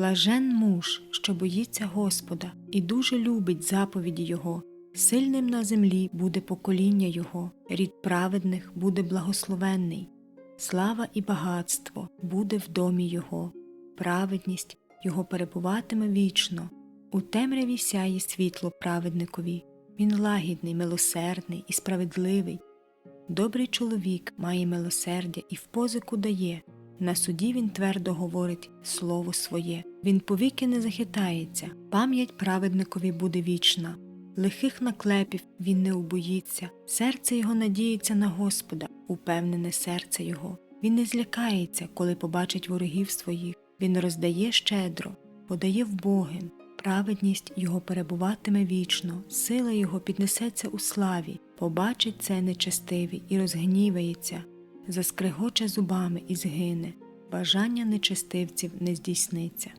Блажен муж, що боїться Господа, і дуже любить заповіді Його. Сильним на землі буде покоління Його, рід праведних буде благословенний, слава і багатство буде в домі Його, праведність Його перебуватиме вічно. У темряві сяє світло праведникові. Він лагідний, милосердний і справедливий. Добрий чоловік має милосердя і в позику дає. На суді він твердо говорить слово своє. Він повіки не захитається, пам'ять праведникові буде вічна. Лихих наклепів він не убоїться, серце його надіється на Господа, упевнене серце його. Він не злякається, коли побачить ворогів своїх. Він роздає щедро, подає вбогим. Праведність його перебуватиме вічно, сила його піднесеться у славі, побачить це нечестивий і розгнівається, заскригоче зубами і згине, бажання нечистивців не здійсниться.